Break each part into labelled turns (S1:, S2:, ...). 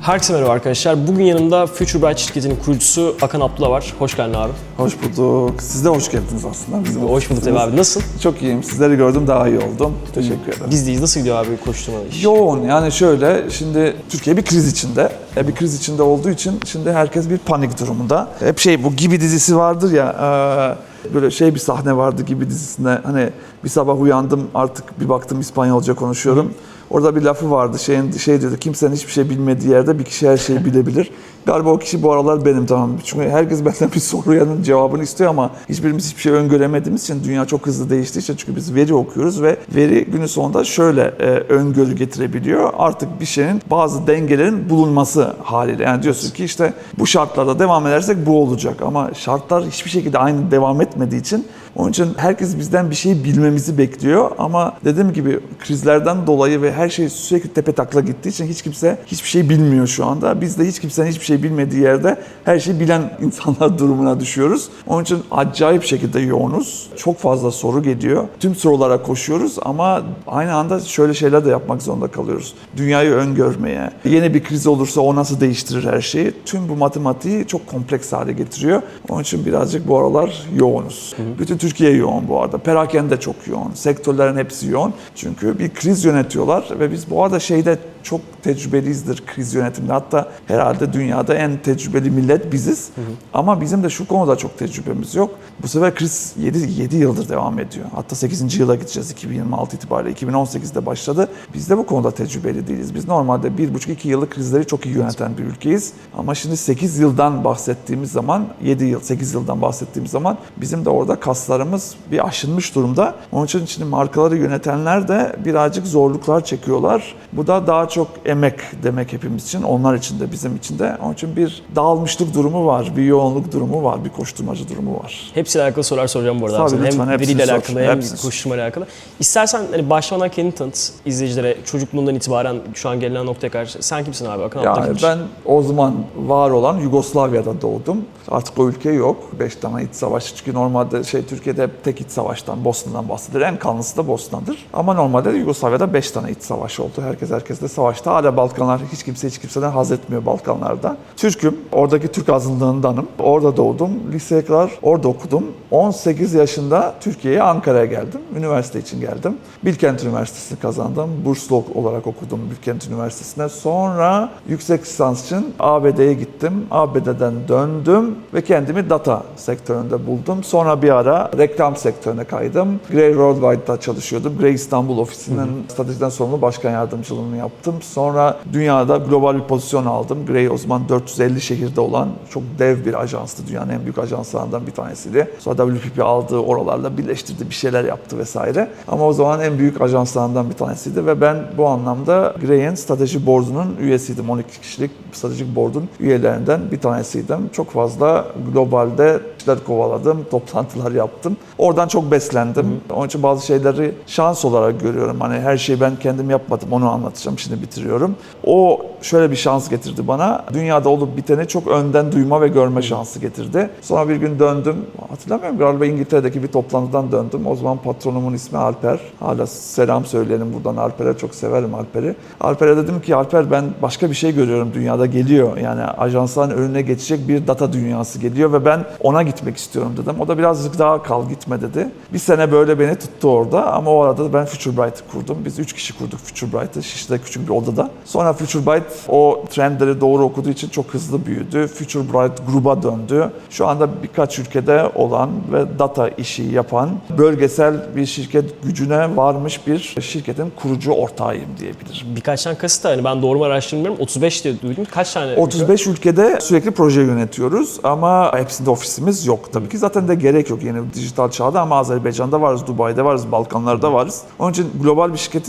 S1: Herkese merhaba arkadaşlar. Bugün yanımda Future Bright şirketinin kurucusu Akan Abdullah var. Hoş geldin abi.
S2: Hoş bulduk. Siz de hoş geldiniz aslında. Biz de
S1: Hoş bulduk tabii abi. Nasılsın?
S2: Çok iyiyim. Sizleri gördüm daha iyi oldum. Teşekkür ederim.
S1: Biz deyiz. Nasıl gidiyor abi koşturma iş?
S2: Yoğun yani şöyle şimdi Türkiye bir kriz içinde. E, bir kriz içinde olduğu için şimdi herkes bir panik durumunda. Hep şey bu gibi dizisi vardır ya e, böyle şey bir sahne vardı gibi dizisinde hani bir sabah uyandım artık bir baktım İspanyolca konuşuyorum. Orada bir lafı vardı şeyin şey diyordu kimsenin hiçbir şey bilmediği yerde bir kişi her şeyi bilebilir. Galiba o kişi bu aralar benim tamam. Çünkü herkes benden bir soruyanın cevabını istiyor ama hiçbirimiz hiçbir şey öngöremediğimiz için dünya çok hızlı değiştiği için çünkü biz veri okuyoruz ve veri günün sonunda şöyle e, öngörü getirebiliyor. Artık bir şeyin bazı dengelerin bulunması haliyle. Yani diyorsun ki işte bu şartlarda devam edersek bu olacak ama şartlar hiçbir şekilde aynı devam etmediği için onun için herkes bizden bir şey bilmemizi bekliyor ama dediğim gibi krizlerden dolayı ve her şey sürekli tepe takla gittiği için hiç kimse hiçbir şey bilmiyor şu anda. Biz de hiç kimsenin hiçbir şey bilmediği yerde her şeyi bilen insanlar durumuna düşüyoruz. Onun için acayip şekilde yoğunuz. Çok fazla soru geliyor. Tüm sorulara koşuyoruz ama aynı anda şöyle şeyler de yapmak zorunda kalıyoruz. Dünyayı öngörmeye, yeni bir kriz olursa o nasıl değiştirir her şeyi. Tüm bu matematiği çok kompleks hale getiriyor. Onun için birazcık bu aralar yoğunuz. Bütün Türkiye yoğun bu arada. Perakende çok yoğun. Sektörlerin hepsi yoğun. Çünkü bir kriz yönetiyorlar ve biz bu arada şeyde çok tecrübeliyizdir kriz yönetiminde. Hatta herhalde dünyada en tecrübeli millet biziz. Ama bizim de şu konuda çok tecrübemiz yok. Bu sefer kriz 7, 7 yıldır devam ediyor. Hatta 8. yıla gideceğiz 2026 itibariyle. 2018'de başladı. Biz de bu konuda tecrübeli değiliz. Biz normalde 1,5-2 yıllık krizleri çok iyi yöneten bir ülkeyiz. Ama şimdi 8 yıldan bahsettiğimiz zaman, 7 yıl, 8 yıldan bahsettiğimiz zaman bizim de orada kaslarımız bir aşınmış durumda. Onun için şimdi markaları yönetenler de birazcık zorluklar çekiyorlar. Bu da daha çok emek demek hepimiz için, onlar için de bizim için de. Onun için bir dağılmışlık durumu var, bir yoğunluk durumu var, bir koşturmacı durumu var.
S1: Hepsiyle alakalı sorular soracağım bu arada.
S2: Tabii,
S1: abi.
S2: lütfen,
S1: hem veriyle
S2: sor.
S1: alakalı hem
S2: Hepsini sor.
S1: koşturmayla alakalı. İstersen hani başlamadan kendini tanıt izleyicilere çocukluğundan itibaren şu an gelinen noktaya karşı. Sen kimsin abi? Abdullah
S2: Yani
S1: kimdir?
S2: ben o zaman var olan Yugoslavya'da doğdum. Artık o ülke yok. Beş tane iç savaş. Çünkü normalde şey Türkiye'de hep tek iç savaştan, Bosna'dan bahsedilir. En kanlısı da Bosna'dır. Ama normalde de Yugoslavya'da beş tane iç savaş oldu. Herkes herkesle savaşta. Hala Balkanlar hiç kimse hiç kimseden haz etmiyor Balkanlarda. Türk'üm. Oradaki Türk azınlığındanım. Orada doğdum. Liseye kadar orada okudum. 18 yaşında Türkiye'ye Ankara'ya geldim. Üniversite için geldim. Bilkent Üniversitesi'ni kazandım. Burslu olarak okudum Bilkent Üniversitesi'ne. Sonra yüksek lisans için ABD'ye gittim. ABD'den döndüm ve kendimi data sektöründe buldum. Sonra bir ara reklam sektörüne kaydım. Grey Worldwide'da çalışıyordum. Grey İstanbul ofisinin stratejiden sorumlu başkan yardımcılığını yaptım. Sonra dünyada global bir pozisyon aldım. Grey o zaman 450 şehirde olan çok dev bir ajanstı. Dünyanın en büyük ajanslarından bir tanesiydi. Sonra WPP aldı, oralarla birleştirdi, bir şeyler yaptı vesaire. Ama o zaman en büyük ajanslarından bir tanesiydi ve ben bu anlamda Grey'in strateji board'unun üyesiydim. 12 kişilik stratejik board'un üyelerinden bir tanesiydim. Çok fazla globalde işler kovaladım, toplantılar yaptım. Oradan çok beslendim. Onun için bazı şeyleri şans olarak görüyorum. Hani her şeyi ben kendim yapmadım. Onu anlatacağım. Şimdi bitiriyorum. O şöyle bir şans getirdi bana. Dünyada olup biteni çok önden duyma ve görme şansı getirdi. Sonra bir gün döndüm. Hatırlamıyorum galiba İngiltere'deki bir toplantıdan döndüm. O zaman patronumun ismi Alper. Hala selam söyleyelim buradan Alper'e. Çok severim Alper'i. Alper'e dedim ki Alper ben başka bir şey görüyorum dünyada geliyor. Yani ajansların önüne geçecek bir data dünyası geliyor ve ben ona gitmek istiyorum dedim. O da birazcık daha kal gitme dedi. Bir sene böyle beni tuttu orada ama o arada da ben Future Bright'ı kurdum. Biz üç kişi kurduk Future Bright'ı Şişli'de küçük bir odada. Sonra Future Bright o trendleri doğru okuduğu için çok hızlı büyüdü. Future Bright gruba döndü. Şu anda birkaç ülkede olan ve data işi yapan bölgesel bir şirket gücüne varmış bir şirketin kurucu ortağıyım diyebilirim.
S1: Birkaçtan kasıt da hani ben doğru mu araştırmıyorum. 35 diye duydum. Kaç tane? ülke?
S2: 35 ülkede sürekli proje yönetiyoruz ama hepsinde ofisimiz yok tabii ki. Zaten de gerek yok yeni dijital çağda ama Azerbaycan'da varız, Dubai'de varız, Balkanlar'da varız. Onun için global bir şirket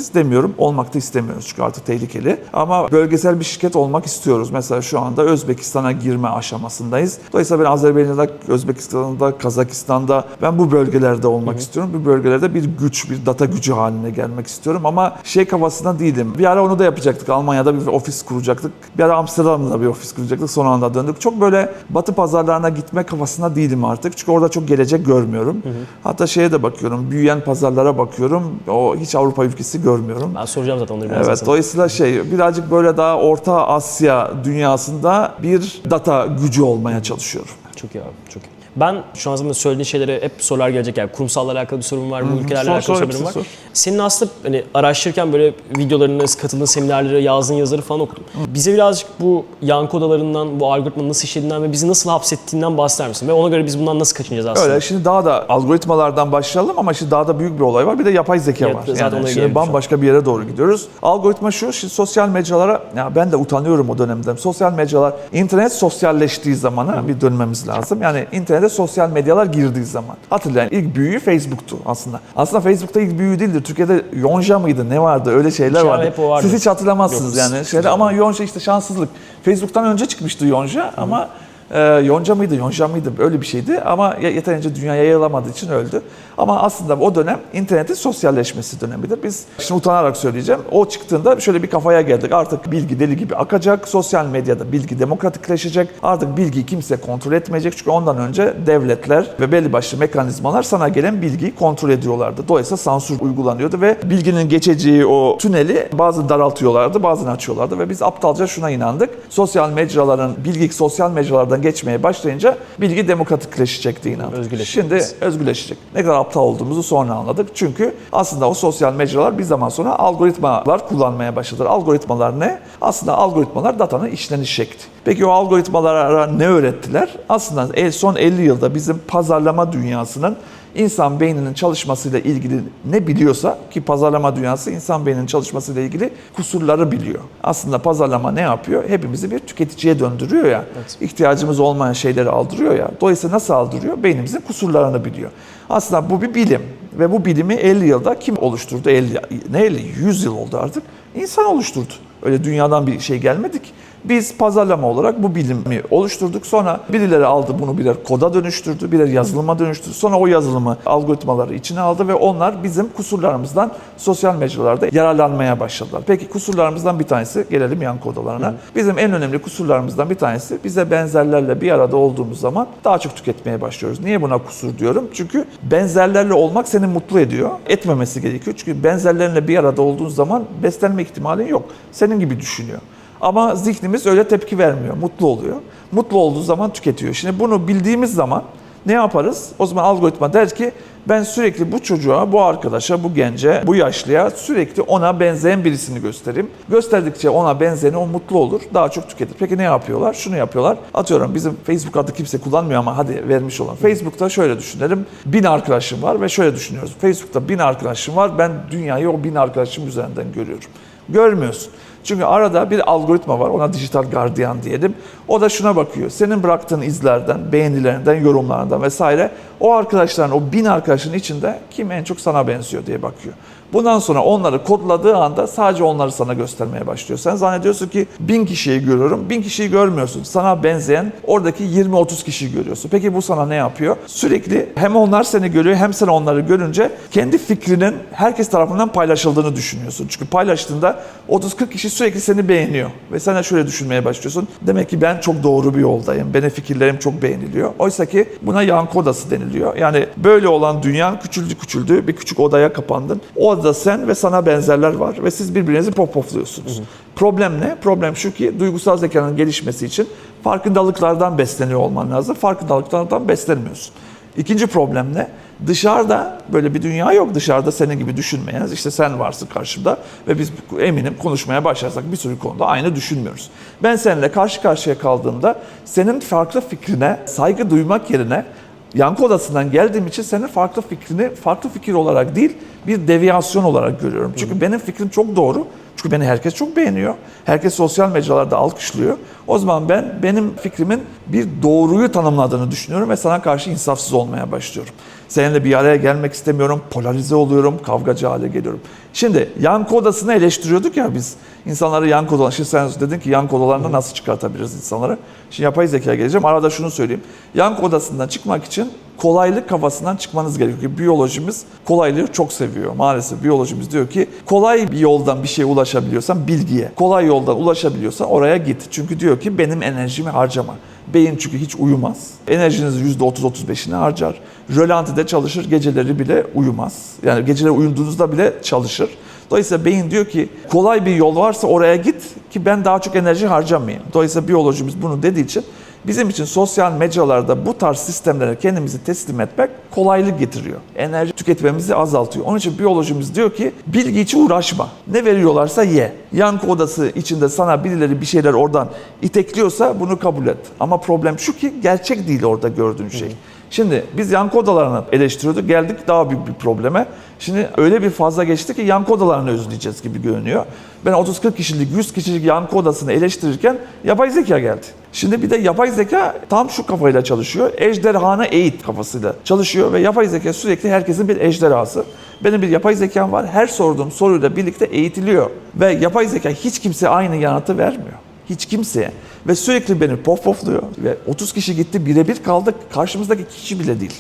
S2: istemiyorum. Olmak da istemiyoruz çünkü artık tehlikeli. Ama bölgesel bir şirket olmak istiyoruz. Mesela şu anda Özbekistan'a girme aşamasındayız. Dolayısıyla ben Azerbaycan'da, Özbekistan'da, Kazakistan'da ben bu bölgelerde olmak istiyorum. Bu bölgelerde bir güç, bir data gücü haline gelmek istiyorum ama şey kafasında değilim. Bir ara onu da yapacaktık. Almanya'da bir ofis kuracaktık. Bir ara Amsterdam'da bir ofis kuracaktık. Son anda döndük. Çok böyle batı pazarlarına gitme kafasında değilim artık. Çünkü orada çok gelecek görmüyorum. Hatta şey şeye de bakıyorum. Büyüyen pazarlara bakıyorum. O hiç Avrupa ülkesi görmüyorum.
S1: Ben soracağım zaten onları biraz
S2: Evet, dolayısıyla şey birazcık böyle daha Orta Asya dünyasında bir data gücü olmaya çalışıyorum.
S1: Çok iyi abi, çok iyi. Ben şu an zaman söylediğin şeylere hep sorular gelecek yani kurumsalla alakalı bir sorun var, bu ülkelerle
S2: Sor,
S1: alakalı
S2: sor,
S1: sorunum var.
S2: sor.
S1: Senin aslında hani araştırırken böyle videolarını, katıldığın seminerlere, yazdığın yazıları falan okudum. Bize birazcık bu yankı odalarından, bu algoritmanın nasıl işlediğinden ve bizi nasıl hapsettiğinden bahseder misin? Ve ona göre biz bundan nasıl kaçınacağız aslında?
S2: Öyle şimdi daha da algoritmalardan başlayalım ama şimdi daha da büyük bir olay var. Bir de yapay zeka
S1: Evet,
S2: var.
S1: zaten
S2: Yani şimdi bambaşka bir yere doğru gidiyoruz. Algoritma şu, şimdi sosyal mecralara, ya ben de utanıyorum o dönemden. Sosyal mecralar, internet sosyalleştiği zamana bir dönmemiz lazım. Yani internete sosyal medyalar girdiği zaman. Hatırlayın ilk büyüğü Facebook'tu aslında. Aslında Facebook'ta ilk büyüğü değildi. Türkiye'de Yonca mıydı ne vardı öyle şeyler
S1: Şey
S2: vardı.
S1: vardı.
S2: Siz hiç hatırlamazsınız
S1: Yok,
S2: yani. Şeyde, ama Yonca işte şanssızlık. Facebook'tan önce çıkmıştı Yonca ama ee, Yonca mıydı, Yonca mıydı öyle bir şeydi ama ye- yeterince dünyaya yayılamadığı için öldü. Ama aslında o dönem internetin sosyalleşmesi dönemidir. Biz şimdi utanarak söyleyeceğim. O çıktığında şöyle bir kafaya geldik. Artık bilgi deli gibi akacak. Sosyal medyada bilgi demokratikleşecek. Artık bilgiyi kimse kontrol etmeyecek. Çünkü ondan önce devletler ve belli başlı mekanizmalar sana gelen bilgiyi kontrol ediyorlardı. Dolayısıyla sansür uygulanıyordu ve bilginin geçeceği o tüneli bazı daraltıyorlardı, bazını açıyorlardı ve biz aptalca şuna inandık. Sosyal mecraların, bilgi sosyal mecralardan geçmeye başlayınca bilgi demokratikleşecek diye inandık.
S1: Özgürleşecek.
S2: Şimdi özgürleşecek. Ne kadar aptal olduğumuzu sonra anladık. Çünkü aslında o sosyal mecralar bir zaman sonra algoritmalar kullanmaya başladılar. Algoritmalar ne? Aslında algoritmalar datanın işleniş şekli. Peki o algoritmalara ne öğrettiler? Aslında son 50 yılda bizim pazarlama dünyasının insan beyninin çalışmasıyla ilgili ne biliyorsa ki pazarlama dünyası insan beyninin çalışmasıyla ilgili kusurları biliyor. Aslında pazarlama ne yapıyor? Hepimizi bir tüketiciye döndürüyor ya. İhtiyacımız olmayan şeyleri aldırıyor ya. Dolayısıyla nasıl aldırıyor? Beynimizin kusurlarını biliyor. Aslında bu bir bilim ve bu bilimi 50 yılda kim oluşturdu? 50, ne 50? 100 yıl oldu artık. İnsan oluşturdu. Öyle dünyadan bir şey gelmedik. Biz pazarlama olarak bu bilimi oluşturduk. Sonra birileri aldı bunu birer koda dönüştürdü, birer yazılıma dönüştürdü. Sonra o yazılımı algoritmaları içine aldı ve onlar bizim kusurlarımızdan sosyal mecralarda yararlanmaya başladılar. Peki kusurlarımızdan bir tanesi, gelelim yan kodalarına. Bizim en önemli kusurlarımızdan bir tanesi bize benzerlerle bir arada olduğumuz zaman daha çok tüketmeye başlıyoruz. Niye buna kusur diyorum? Çünkü benzerlerle olmak seni mutlu ediyor. Etmemesi gerekiyor. Çünkü benzerlerinle bir arada olduğun zaman beslenme ihtimalin yok. Senin gibi düşünüyor. Ama zihnimiz öyle tepki vermiyor. Mutlu oluyor. Mutlu olduğu zaman tüketiyor. Şimdi bunu bildiğimiz zaman ne yaparız? O zaman algoritma der ki ben sürekli bu çocuğa, bu arkadaşa, bu gence, bu yaşlıya sürekli ona benzeyen birisini göstereyim. Gösterdikçe ona benzeyeni o mutlu olur, daha çok tüketir. Peki ne yapıyorlar? Şunu yapıyorlar. Atıyorum bizim Facebook adı kimse kullanmıyor ama hadi vermiş olan. Facebook'ta şöyle düşünelim. Bin arkadaşım var ve şöyle düşünüyoruz. Facebook'ta bin arkadaşım var. Ben dünyayı o bin arkadaşım üzerinden görüyorum. Görmüyorsun. Çünkü arada bir algoritma var, ona dijital gardiyan diyelim. O da şuna bakıyor, senin bıraktığın izlerden, beğenilerinden, yorumlarından vesaire o arkadaşların, o bin arkadaşın içinde kim en çok sana benziyor diye bakıyor. Bundan sonra onları kodladığı anda sadece onları sana göstermeye başlıyor. Sen zannediyorsun ki bin kişiyi görüyorum, bin kişiyi görmüyorsun. Sana benzeyen oradaki 20-30 kişiyi görüyorsun. Peki bu sana ne yapıyor? Sürekli hem onlar seni görüyor hem sen onları görünce kendi fikrinin herkes tarafından paylaşıldığını düşünüyorsun. Çünkü paylaştığında 30-40 kişi sürekli seni beğeniyor. Ve sen de şöyle düşünmeye başlıyorsun. Demek ki ben çok doğru bir yoldayım. Benim fikirlerim çok beğeniliyor. Oysa ki buna yankı odası deniliyor. Yani böyle olan dünya küçüldü küçüldü. Bir küçük odaya kapandın. O odada sen ve sana benzerler var. Ve siz birbirinizi popofluyorsunuz. Problem ne? Problem şu ki duygusal zekanın gelişmesi için farkındalıklardan besleniyor olman lazım. Farkındalıklardan beslenmiyorsun. İkinci problem ne? Dışarıda böyle bir dünya yok. Dışarıda senin gibi düşünmeyen, işte sen varsın karşımda ve biz eminim konuşmaya başlarsak bir sürü konuda aynı düşünmüyoruz. Ben seninle karşı karşıya kaldığımda senin farklı fikrine saygı duymak yerine yankı odasından geldiğim için senin farklı fikrini farklı fikir olarak değil bir deviyasyon olarak görüyorum. Çünkü benim fikrim çok doğru. Çünkü beni herkes çok beğeniyor. Herkes sosyal mecralarda alkışlıyor. O zaman ben benim fikrimin bir doğruyu tanımladığını düşünüyorum ve sana karşı insafsız olmaya başlıyorum. Seninle bir araya gelmek istemiyorum, polarize oluyorum, kavgacı hale geliyorum. Şimdi yankı odasını eleştiriyorduk ya biz. İnsanları yankı odalarına, şimdi sen dedin ki yankı odalarına nasıl çıkartabiliriz insanları? Şimdi yapay zeka geleceğim. Arada şunu söyleyeyim. Yankı odasından çıkmak için kolaylık kafasından çıkmanız gerekiyor. Biyolojimiz kolaylığı çok seviyor. Maalesef biyolojimiz diyor ki kolay bir yoldan bir şeye ulaşabiliyorsan bilgiye, kolay yoldan ulaşabiliyorsan oraya git. Çünkü diyor ki benim enerjimi harcama. Beyin çünkü hiç uyumaz. Enerjinizin %30-35'ini harcar. Rölantide çalışır, geceleri bile uyumaz. Yani geceleri uyuduğunuzda bile çalışır. Dolayısıyla beyin diyor ki kolay bir yol varsa oraya git ki ben daha çok enerji harcamayayım. Dolayısıyla biyolojimiz bunu dediği için bizim için sosyal mecralarda bu tarz sistemlere kendimizi teslim etmek kolaylık getiriyor. Enerji tüketmemizi azaltıyor. Onun için biyolojimiz diyor ki bilgi için uğraşma. Ne veriyorlarsa ye. Yankı odası içinde sana birileri bir şeyler oradan itekliyorsa bunu kabul et. Ama problem şu ki gerçek değil orada gördüğün şey. Şimdi biz yankı odalarını eleştiriyorduk. Geldik daha büyük bir probleme. Şimdi öyle bir fazla geçti ki yankı odalarını özleyeceğiz gibi görünüyor. Ben 30-40 kişilik, 100 kişilik yankı odasını eleştirirken yapay zeka geldi. Şimdi bir de yapay zeka tam şu kafayla çalışıyor. Ejderhanı eğit kafasıyla çalışıyor ve yapay zeka sürekli herkesin bir ejderhası. Benim bir yapay zekam var. Her sorduğum soruyla birlikte eğitiliyor. Ve yapay zeka hiç kimse aynı yanıtı vermiyor. Hiç kimseye. Ve sürekli beni pof pofluyor. Ve 30 kişi gitti birebir kaldık. Karşımızdaki kişi bile değil.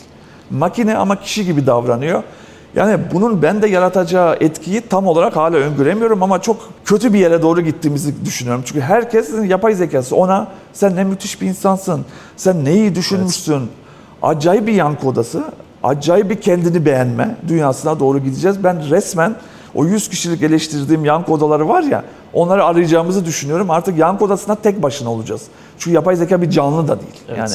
S2: Makine ama kişi gibi davranıyor. Yani bunun bende yaratacağı etkiyi tam olarak hala öngöremiyorum ama çok kötü bir yere doğru gittiğimizi düşünüyorum. Çünkü herkesin yapay zekası ona sen ne müthiş bir insansın, sen neyi düşünmüşsün. Acayip bir yankı odası, acayip bir kendini beğenme dünyasına doğru gideceğiz. Ben resmen o 100 kişilik eleştirdiğim yankı odaları var ya onları arayacağımızı düşünüyorum. Artık yankı odasında tek başına olacağız. Çünkü yapay zeka bir canlı da değil.
S1: Evet.
S2: Yani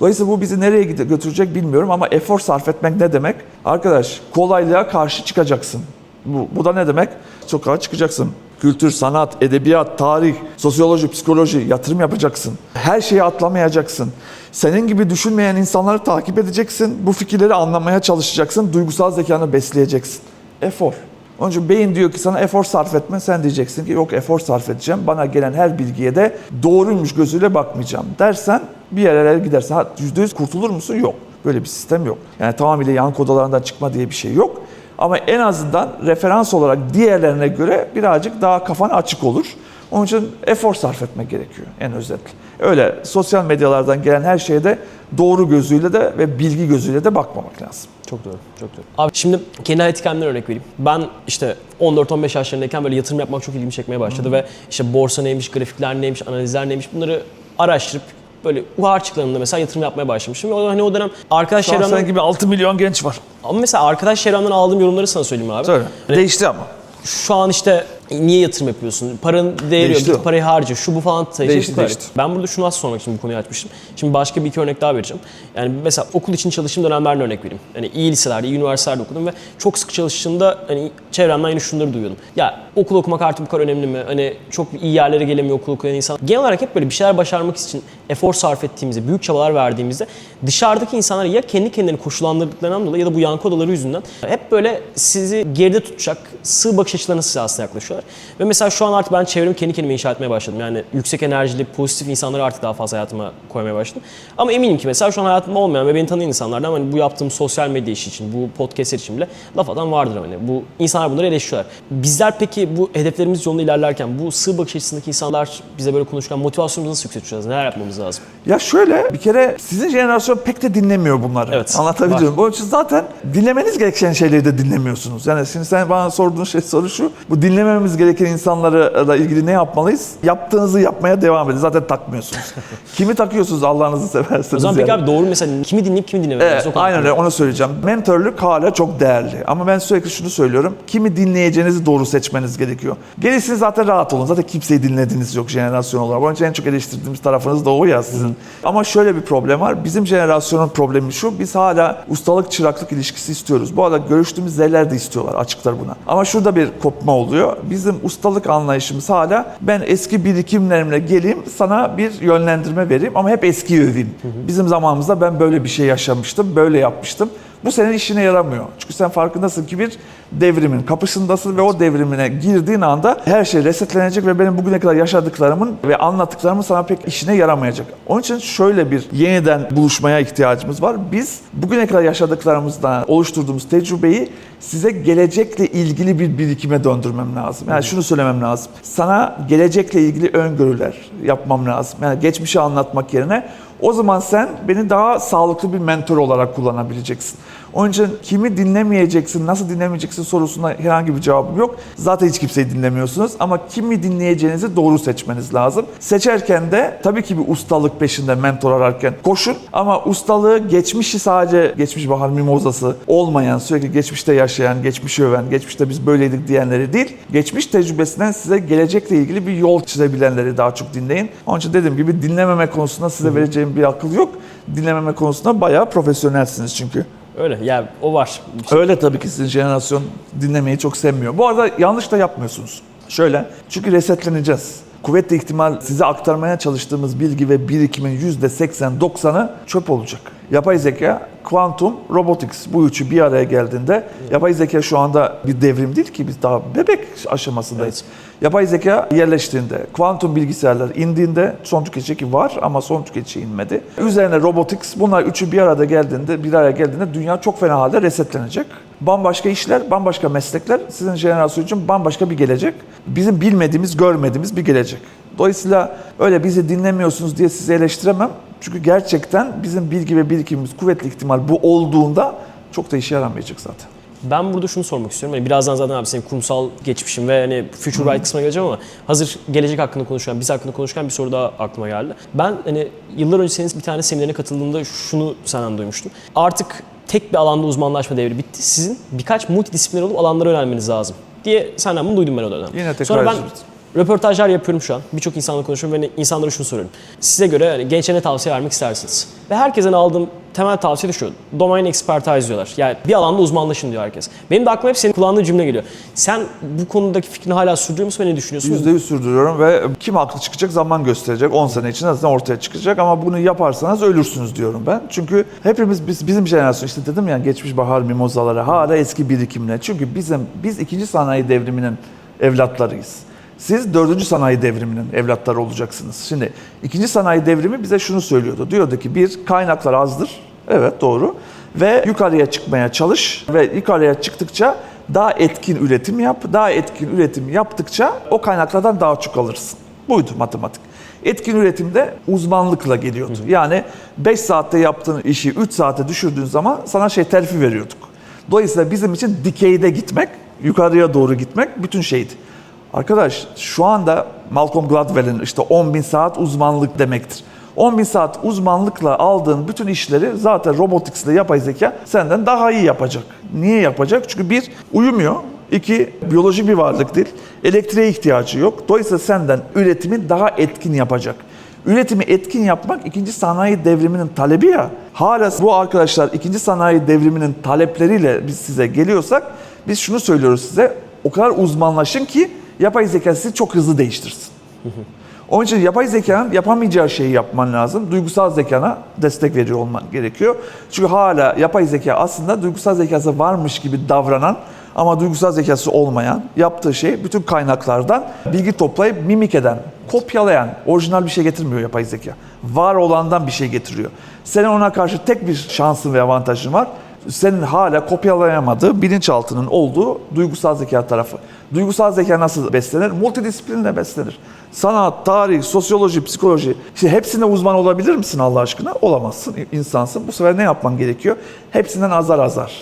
S2: Dolayısıyla bu bizi nereye götürecek bilmiyorum ama efor sarf etmek ne demek? Arkadaş kolaylığa karşı çıkacaksın. Bu, bu da ne demek? Sokağa çıkacaksın. Kültür, sanat, edebiyat, tarih, sosyoloji, psikoloji yatırım yapacaksın. Her şeyi atlamayacaksın. Senin gibi düşünmeyen insanları takip edeceksin. Bu fikirleri anlamaya çalışacaksın. Duygusal zekanı besleyeceksin. Efor. Onun için beyin diyor ki sana efor sarf etme. Sen diyeceksin ki yok efor sarf edeceğim. Bana gelen her bilgiye de doğruymuş gözüyle bakmayacağım dersen bir yerlere gidersin. Ha %100 kurtulur musun? Yok. Böyle bir sistem yok. Yani tamamıyla yankı odalarından çıkma diye bir şey yok. Ama en azından referans olarak diğerlerine göre birazcık daha kafan açık olur. Onun için efor sarf etmek gerekiyor en özetle. Öyle sosyal medyalardan gelen her şeye de doğru gözüyle de ve bilgi gözüyle de bakmamak lazım.
S1: Çok doğru, çok doğru. Abi şimdi kendi hikayemden örnek vereyim. Ben işte 14-15 yaşlarındayken böyle yatırım yapmak çok ilgimi çekmeye başladı ve işte borsa neymiş, grafikler neymiş, analizler neymiş bunları araştırıp böyle UHAR çıklarında mesela yatırım yapmaya başlamıştım. Ve o, hani o dönem arkadaş
S2: Şu an
S1: çevremden...
S2: senin gibi 6 milyon genç var.
S1: Ama mesela arkadaş çevremden aldığım yorumları sana söyleyeyim abi.
S2: Söyle.
S1: Hani
S2: Değişti ama.
S1: şu an işte niye yatırım yapıyorsun? Paranın değeri yok.
S2: Değişti o.
S1: parayı harca. Şu bu falan sayısı
S2: Değişti, değişti.
S1: Ben burada şunu nasıl sormak için bu konuyu açmıştım. Şimdi başka bir iki örnek daha vereceğim. Yani mesela okul için çalıştığım dönemlerden örnek vereyim. Hani iyi liselerde, iyi üniversitelerde okudum ve çok sık çalıştığımda hani çevremden yine şunları duyuyordum. Ya okul okumak artık bu kadar önemli mi? Hani çok iyi yerlere gelemiyor okul okuyan insan. Genel olarak hep böyle bir şeyler başarmak için efor sarf ettiğimizde, büyük çabalar verdiğimizde dışarıdaki insanlar ya kendi kendilerini koşullandırdıklarından dolayı ya da bu yankı odaları yüzünden hep böyle sizi geride tutacak sığ bakış açılarına size aslında yaklaşıyorlar. Ve mesela şu an artık ben çevremi kendi kendime inşa etmeye başladım. Yani yüksek enerjili, pozitif insanları artık daha fazla hayatıma koymaya başladım. Ama eminim ki mesela şu an hayatımda olmayan ve beni tanıyan insanlardan hani bu yaptığım sosyal medya işi için, bu podcastler için bile laf atan vardır hani. Bu insanlar bunları eleştiriyorlar. Bizler peki bu hedeflerimiz yolunda ilerlerken bu sığ bakış açısındaki insanlar bize böyle konuşurken motivasyonumuzu nasıl yükselteceğiz? Neler yapmamız lazım?
S2: Ya şöyle bir kere sizin jenerasyon pek de dinlemiyor bunları.
S1: Evet,
S2: Anlatabiliyorum. Bunun için zaten dinlemeniz gereken şeyleri de dinlemiyorsunuz. Yani şimdi sen bana sorduğun şey soru şu. Bu dinlememiz gereken insanlarla ilgili ne yapmalıyız? Yaptığınızı yapmaya devam edin. Zaten takmıyorsunuz. Kimi takıyorsunuz Allah'ınızı severseniz.
S1: O zaman peki
S2: yani.
S1: abi doğru mesela kimi dinleyip kimi dinlememeliyiz?
S2: Evet, aynen öyle onu söyleyeceğim. Mentörlük hala çok değerli. Ama ben sürekli şunu söylüyorum. Kimi dinleyeceğinizi doğru seçmeniz gerekiyor. Gerisini zaten rahat olun. Zaten kimseyi dinlediğiniz yok jenerasyon olarak. Onun için en çok eleştirdiğimiz tarafınız da o ya sizin. Ama şöyle bir problem var. Bizim jenerasyonun problemi şu. Biz hala ustalık çıraklık ilişkisi istiyoruz. Bu arada görüştüğümüz zeller de istiyorlar. Açıklar buna. Ama şurada bir kopma oluyor. Bizim ustalık anlayışımız hala ben eski birikimlerimle geleyim sana bir yönlendirme vereyim ama hep eski öveyim. Bizim zamanımızda ben böyle bir şey yaşamıştım, böyle yapmıştım. Bu senin işine yaramıyor. Çünkü sen farkındasın ki bir devrimin kapısındasın ve o devrimine girdiğin anda her şey resetlenecek ve benim bugüne kadar yaşadıklarımın ve anlattıklarımın sana pek işine yaramayacak. Onun için şöyle bir yeniden buluşmaya ihtiyacımız var. Biz bugüne kadar yaşadıklarımızdan oluşturduğumuz tecrübeyi size gelecekle ilgili bir birikime döndürmem lazım. Yani şunu söylemem lazım. Sana gelecekle ilgili öngörüler yapmam lazım. Yani geçmişi anlatmak yerine O zaman sen beni daha sağlıklı bir mentor olarak kullanabileceksin. Onun için kimi dinlemeyeceksin, nasıl dinlemeyeceksin sorusuna herhangi bir cevabım yok. Zaten hiç kimseyi dinlemiyorsunuz ama kimi dinleyeceğinizi doğru seçmeniz lazım. Seçerken de tabii ki bir ustalık peşinde mentor ararken koşun ama ustalığı geçmişi sadece geçmiş bahar mimozası olmayan, sürekli geçmişte yaşayan, geçmişi öven, geçmişte biz böyleydik diyenleri değil, geçmiş tecrübesinden size gelecekle ilgili bir yol çizebilenleri daha çok dinleyin. Onun için dediğim gibi dinlememe konusunda size vereceğim bir akıl yok. Dinlememe konusunda bayağı profesyonelsiniz çünkü.
S1: Öyle yani o var.
S2: Öyle tabii ki sizin jenerasyon dinlemeyi çok sevmiyor. Bu arada yanlış da yapmıyorsunuz. Şöyle, çünkü resetleneceğiz. Kuvvetli ihtimal size aktarmaya çalıştığımız bilgi ve birikimin %80-90'ı çöp olacak. Yapay zeka, kuantum, robotics bu üçü bir araya geldiğinde yapay zeka şu anda bir devrim değil ki biz daha bebek aşamasındayız. Yapay zeka yerleştiğinde, kuantum bilgisayarlar indiğinde son tüketici var ama son tüketici inmedi. Üzerine robotics bunlar üçü bir arada geldiğinde, bir araya geldiğinde dünya çok fena halde resetlenecek. Bambaşka işler, bambaşka meslekler sizin jenerasyon için bambaşka bir gelecek. Bizim bilmediğimiz, görmediğimiz bir gelecek. Dolayısıyla öyle bizi dinlemiyorsunuz diye sizi eleştiremem. Çünkü gerçekten bizim bilgi ve birikimimiz kuvvetli ihtimal bu olduğunda çok da işe yaramayacak zaten.
S1: Ben burada şunu sormak istiyorum. Hani birazdan zaten abi senin kurumsal geçmişin ve hani future right kısmına geleceğim ama hazır gelecek hakkında konuşurken, biz hakkında konuşurken bir soru daha aklıma geldi. Ben hani yıllar önce senin bir tane seminerine katıldığımda şunu senden duymuştum. Artık tek bir alanda uzmanlaşma devri bitti. Sizin birkaç multidisipliner olup alanlara yönelmeniz lazım diye senden bunu duydum ben o dönem.
S2: Yine tekrar
S1: Sonra ben. Röportajlar yapıyorum şu an. Birçok insanla konuşuyorum ve insanlara şunu soruyorum. Size göre hani gençlere ne tavsiye vermek istersiniz? Ve herkesten aldığım temel tavsiye de şu. Domain expertise diyorlar. Yani bir alanda uzmanlaşın diyor herkes. Benim de aklıma hep senin kullandığın cümle geliyor. Sen bu konudaki fikrini hala sürdürüyor musun ve ne düşünüyorsun?
S2: %100 sürdürüyorum ve kim haklı çıkacak zaman gösterecek. 10 sene içinde zaten ortaya çıkacak ama bunu yaparsanız ölürsünüz diyorum ben. Çünkü hepimiz biz, bizim jenerasyon işte dedim ya geçmiş bahar mimozaları hala eski birikimle. Çünkü bizim biz ikinci sanayi devriminin evlatlarıyız. Siz dördüncü sanayi devriminin evlatları olacaksınız. Şimdi ikinci sanayi devrimi bize şunu söylüyordu. Diyordu ki bir kaynaklar azdır. Evet doğru. Ve yukarıya çıkmaya çalış ve yukarıya çıktıkça daha etkin üretim yap. Daha etkin üretim yaptıkça o kaynaklardan daha çok alırsın. Buydu matematik. Etkin üretimde uzmanlıkla geliyordu. Yani 5 saatte yaptığın işi 3 saate düşürdüğün zaman sana şey terfi veriyorduk. Dolayısıyla bizim için dikeyde gitmek, yukarıya doğru gitmek bütün şeydi. Arkadaş şu anda Malcolm Gladwell'in işte 10 bin saat uzmanlık demektir. 10 bin saat uzmanlıkla aldığın bütün işleri zaten robotics yapay zeka senden daha iyi yapacak. Niye yapacak? Çünkü bir, uyumuyor. İki, biyolojik bir varlık değil. Elektriğe ihtiyacı yok. Dolayısıyla senden üretimi daha etkin yapacak. Üretimi etkin yapmak ikinci sanayi devriminin talebi ya. Hala bu arkadaşlar ikinci sanayi devriminin talepleriyle biz size geliyorsak biz şunu söylüyoruz size. O kadar uzmanlaşın ki yapay zeka sizi çok hızlı değiştirsin. Onun için yapay zekanın yapamayacağı şeyi yapman lazım. Duygusal zekana destek veriyor olman gerekiyor. Çünkü hala yapay zeka aslında duygusal zekası varmış gibi davranan ama duygusal zekası olmayan yaptığı şey bütün kaynaklardan bilgi toplayıp mimik eden, kopyalayan, orijinal bir şey getirmiyor yapay zeka. Var olandan bir şey getiriyor. Senin ona karşı tek bir şansın ve avantajın var. Senin hala kopyalayamadığı bilinçaltının olduğu duygusal zeka tarafı. Duygusal zeka nasıl beslenir? Multidisiplinle beslenir. Sanat, tarih, sosyoloji, psikoloji. İşte hepsine uzman olabilir misin Allah aşkına? Olamazsın. insansın. Bu sefer ne yapman gerekiyor? Hepsinden azar azar.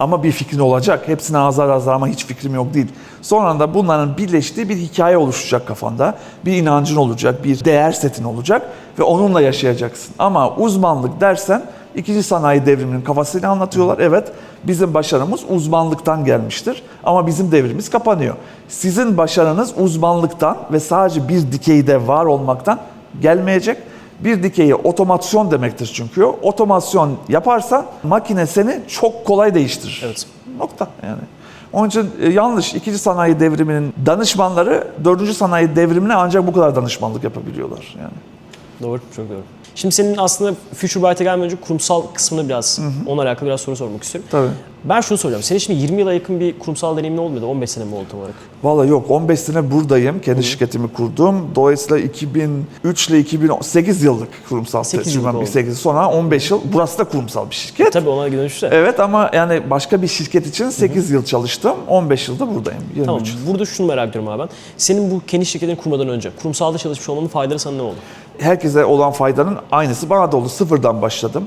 S2: Ama bir fikrin olacak. Hepsine azar azar ama hiç fikrim yok değil. Sonra da bunların birleştiği bir hikaye oluşacak kafanda. Bir inancın olacak, bir değer setin olacak ve onunla yaşayacaksın. Ama uzmanlık dersen ikinci sanayi devriminin kafasıyla anlatıyorlar. Evet bizim başarımız uzmanlıktan gelmiştir ama bizim devrimiz kapanıyor. Sizin başarınız uzmanlıktan ve sadece bir dikeyde var olmaktan gelmeyecek. Bir dikeyi otomasyon demektir çünkü. Otomasyon yaparsan makine seni çok kolay değiştirir.
S1: Evet.
S2: Nokta yani. Onun için e, yanlış. İkinci sanayi devriminin danışmanları dördüncü sanayi devrimine ancak bu kadar danışmanlık yapabiliyorlar. Yani.
S1: Doğru, çok doğru. Şimdi senin aslında Future Byte'a gelmeden önce kurumsal kısmını biraz, onunla alakalı biraz soru sormak istiyorum.
S2: Tabii.
S1: Ben şunu soracağım. Senin şimdi 20 yıla yakın bir kurumsal deneyimin olmadı. 15 sene mi oldu tam olarak?
S2: Valla yok 15 sene buradayım. Kendi şirketimi kurdum. Dolayısıyla 2003 ile 2008 yıllık kurumsal
S1: 8
S2: tecrübem.
S1: yıllık
S2: Bir
S1: oldu.
S2: 8 sonra 15 yıl. Burası da kurumsal bir şirket.
S1: Tabii ona dönüşte.
S2: Evet ama yani başka bir şirket için 8 yıl çalıştım. 15 yılda buradayım. 23
S1: Tamam.
S2: yıl.
S1: Burada şunu merak ediyorum abi ben. Senin bu kendi şirketini kurmadan önce kurumsalda çalışmış olmanın faydaları sana ne oldu?
S2: herkese olan faydanın aynısı bana da oldu. Sıfırdan başladım.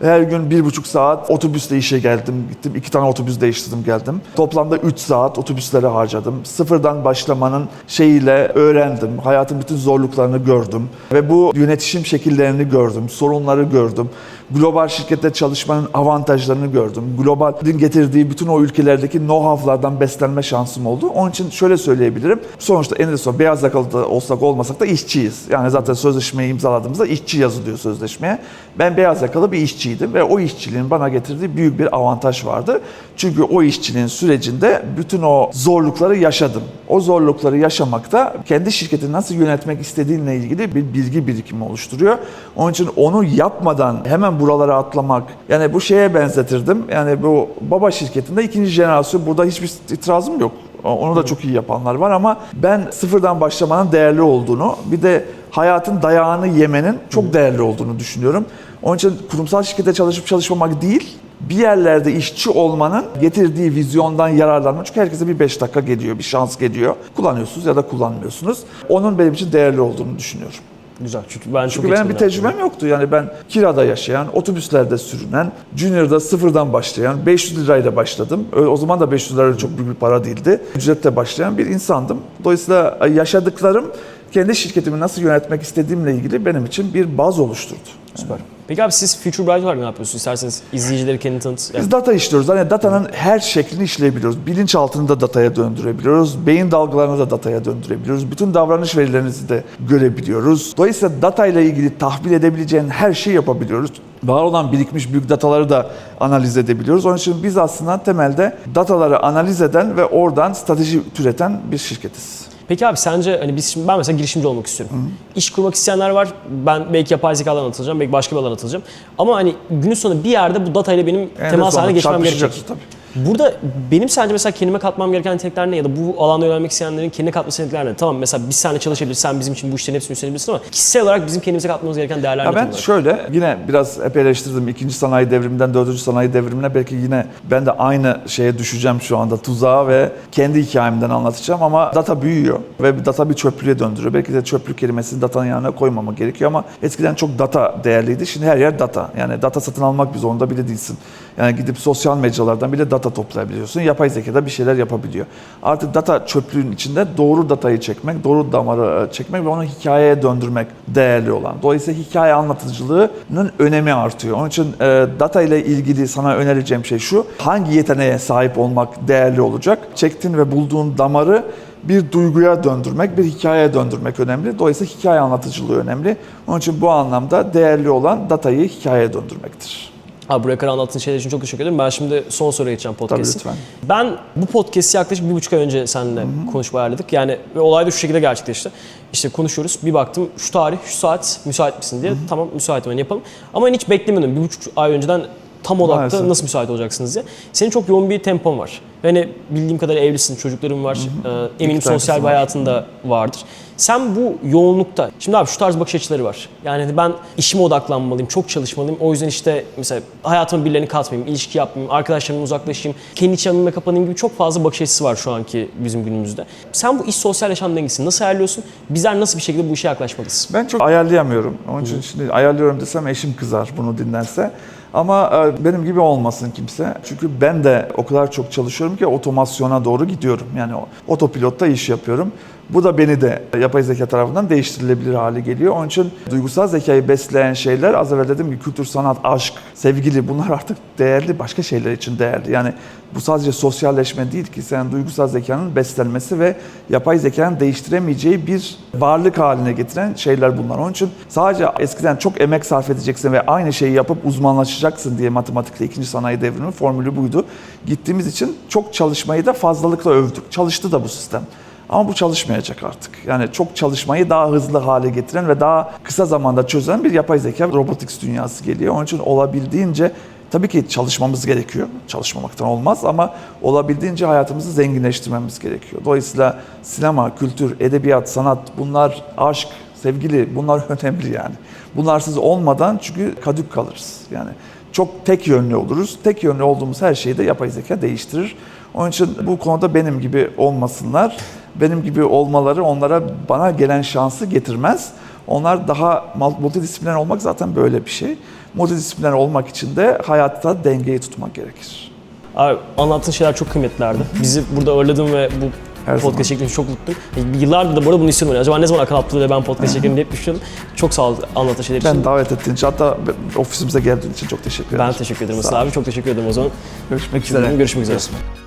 S2: Her gün bir buçuk saat otobüsle işe geldim. Gittim iki tane otobüs değiştirdim geldim. Toplamda 3 saat otobüslere harcadım. Sıfırdan başlamanın şeyiyle öğrendim. Hayatın bütün zorluklarını gördüm. Ve bu yönetişim şekillerini gördüm. Sorunları gördüm. Global şirkette çalışmanın avantajlarını gördüm. Globalin getirdiği bütün o ülkelerdeki know-how'lardan beslenme şansım oldu. Onun için şöyle söyleyebilirim. Sonuçta eninde sonunda beyaz yakalı da olsak olmasak da işçiyiz. Yani zaten sözleşmeyi imzaladığımızda işçi yazılıyor sözleşmeye. Ben beyaz yakalı bir işçiydim ve o işçiliğin bana getirdiği büyük bir avantaj vardı. Çünkü o işçiliğin sürecinde bütün o zorlukları yaşadım. O zorlukları yaşamakta kendi şirketini nasıl yönetmek istediğinle ilgili bir bilgi birikimi oluşturuyor. Onun için onu yapmadan hemen buralara atlamak, yani bu şeye benzetirdim. Yani bu baba şirketinde ikinci jenerasyon burada hiçbir itirazım yok. Onu da çok iyi yapanlar var ama ben sıfırdan başlamanın değerli olduğunu, bir de hayatın dayağını yemenin çok değerli olduğunu düşünüyorum. Onun için kurumsal şirkete çalışıp çalışmamak değil, bir yerlerde işçi olmanın getirdiği vizyondan yararlanmak. Çünkü herkese bir 5 dakika geliyor, bir şans geliyor. Kullanıyorsunuz ya da kullanmıyorsunuz. Onun benim için değerli olduğunu düşünüyorum.
S1: Güzel çünkü ben çok
S2: Çünkü benim bir tecrübem yoktu. Yani ben kirada yaşayan, otobüslerde sürünen, junior'da sıfırdan başlayan, 500 lirayla başladım. O zaman da 500 lira çok büyük bir para değildi. Ücretle başlayan bir insandım. Dolayısıyla yaşadıklarım kendi şirketimi nasıl yönetmek istediğimle ilgili benim için bir baz oluşturdu.
S1: Süper. Peki abi siz Future Bright olarak ne yapıyorsunuz? İsterseniz izleyicileri kendini tanıt. Yani
S2: Biz data işliyoruz. Hani datanın her şeklini işleyebiliyoruz. Bilinçaltını da dataya döndürebiliyoruz. Beyin dalgalarını da dataya döndürebiliyoruz. Bütün davranış verilerinizi de görebiliyoruz. Dolayısıyla data ile ilgili tahmin edebileceğin her şeyi yapabiliyoruz. Var olan birikmiş büyük dataları da analiz edebiliyoruz. Onun için biz aslında temelde dataları analiz eden ve oradan strateji türeten bir şirketiz.
S1: Peki abi sence hani biz şimdi ben mesela girişimci olmak istiyorum. İş kurmak isteyenler var. Ben belki yapay zekadan atılacağım, belki başka bir alan atılacağım. Ama hani günün sonunda bir yerde bu datayla benim
S2: En
S1: temas haline geçmem gerekecek.
S2: Tabii.
S1: Burada benim sence mesela kendime katmam gereken nitelikler ne ya da bu alanda öğrenmek isteyenlerin kendine katması nitelikler ne? Tamam mesela biz seninle çalışabiliriz, sen bizim için bu işlerin hepsini üstlenebilirsin ama kişisel olarak bizim kendimize katmamız gereken değerler ne
S2: ben
S1: olarak?
S2: şöyle yine biraz epey eleştirdim. ikinci sanayi devriminden dördüncü sanayi devrimine belki yine ben de aynı şeye düşeceğim şu anda tuzağa ve kendi hikayemden anlatacağım ama data büyüyor ve data bir çöplüğe döndürüyor. Belki de çöplük kelimesini datanın yanına koymama gerekiyor ama eskiden çok data değerliydi. Şimdi her yer data. Yani data satın almak bir zorunda bile değilsin. Yani gidip sosyal mecralardan bile data toplayabiliyorsun. Yapay zekada bir şeyler yapabiliyor. Artık data çöplüğün içinde doğru datayı çekmek, doğru damarı e, çekmek ve onu hikayeye döndürmek değerli olan. Dolayısıyla hikaye anlatıcılığının önemi artıyor. Onun için e, data ile ilgili sana önereceğim şey şu. Hangi yeteneğe sahip olmak değerli olacak? Çektiğin ve bulduğun damarı bir duyguya döndürmek, bir hikayeye döndürmek önemli. Dolayısıyla hikaye anlatıcılığı önemli. Onun için bu anlamda değerli olan datayı hikayeye döndürmektir.
S1: Abi buraya kadar anlattığın şeyler için çok teşekkür ederim. Ben şimdi son soruya geçeceğim podcast'in.
S2: lütfen.
S1: Ben bu podcast'i yaklaşık bir buçuk ay önce seninle konuşma ayarladık. Yani ve olay da şu şekilde gerçekleşti. İşte konuşuyoruz. Bir baktım şu tarih, şu saat müsait misin diye. Tamam müsaitim hani yapalım. Ama hiç beklemiyordum. Bir buçuk ay önceden tam odakta
S2: Maalesef.
S1: nasıl müsait olacaksınız diye. Senin çok yoğun bir tempon var. Ve hani bildiğim kadarıyla evlisin, çocukların var. Ee, eminim
S2: İki
S1: sosyal bir
S2: var.
S1: hayatın da vardır. Sen bu yoğunlukta, şimdi abi şu tarz bakış açıları var. Yani hani ben işime odaklanmalıyım, çok çalışmalıyım. O yüzden işte mesela hayatıma birilerini katmayayım, ilişki yapmayayım, arkadaşlarımdan uzaklaşayım, kendi iç yanıma kapanayım gibi çok fazla bakış açısı var şu anki bizim günümüzde. Sen bu iş sosyal yaşam dengesini nasıl ayarlıyorsun? Bizler nasıl bir şekilde bu işe yaklaşmalıyız?
S2: Ben çok ayarlayamıyorum. Onun için şimdi ayarlıyorum desem eşim kızar bunu dinlerse. Ama e, benim gibi olmasın kimse. Çünkü ben de o kadar çok çalışıyorum ki otomasyona doğru gidiyorum. Yani otopilotta iş yapıyorum. Bu da beni de yapay zeka tarafından değiştirilebilir hale geliyor. Onun için duygusal zekayı besleyen şeyler az evvel dediğim gibi kültür, sanat, aşk, sevgili bunlar artık değerli, başka şeyler için değerli. Yani bu sadece sosyalleşme değil ki sen duygusal zekanın beslenmesi ve yapay zekanın değiştiremeyeceği bir varlık haline getiren şeyler bunlar. Onun için sadece eskiden çok emek sarf edeceksin ve aynı şeyi yapıp uzmanlaşacaksın diye matematikle ikinci sanayi devrimi formülü buydu. Gittiğimiz için çok çalışmayı da fazlalıkla övdük. Çalıştı da bu sistem. Ama bu çalışmayacak artık. Yani çok çalışmayı daha hızlı hale getiren ve daha kısa zamanda çözen bir yapay zeka robotics dünyası geliyor. Onun için olabildiğince tabii ki çalışmamız gerekiyor. Çalışmamaktan olmaz ama olabildiğince hayatımızı zenginleştirmemiz gerekiyor. Dolayısıyla sinema, kültür, edebiyat, sanat bunlar aşk, sevgili bunlar önemli yani. Bunlarsız olmadan çünkü kadük kalırız. Yani çok tek yönlü oluruz. Tek yönlü olduğumuz her şeyi de yapay zeka değiştirir. Onun için bu konuda benim gibi olmasınlar. Benim gibi olmaları onlara bana gelen şansı getirmez. Onlar daha mul- multidisipliner olmak zaten böyle bir şey. Multidisipliner olmak için de hayatta dengeyi tutmak gerekir.
S1: Abi anlattığın şeyler çok kıymetlilerdi. Bizi burada ağırladın ve bu
S2: Her
S1: podcast çektiğin için çok mutluyum. E, Yıllardır da bu arada bunu istiyordum. Acaba ne zaman Akan Abdullah ile ben podcast çekerim diye düşünüyordum. Çok sağ ol anlattığın şeyler için.
S2: Ben davet ettiğin için hatta ofisimize geldiğin için çok teşekkür ederim.
S1: Ben teşekkür ederim
S2: ol.
S1: abi. Çok teşekkür ederim o zaman.
S2: Görüşmek üzere.
S1: Görüşmek üzere.
S2: Görüşmek.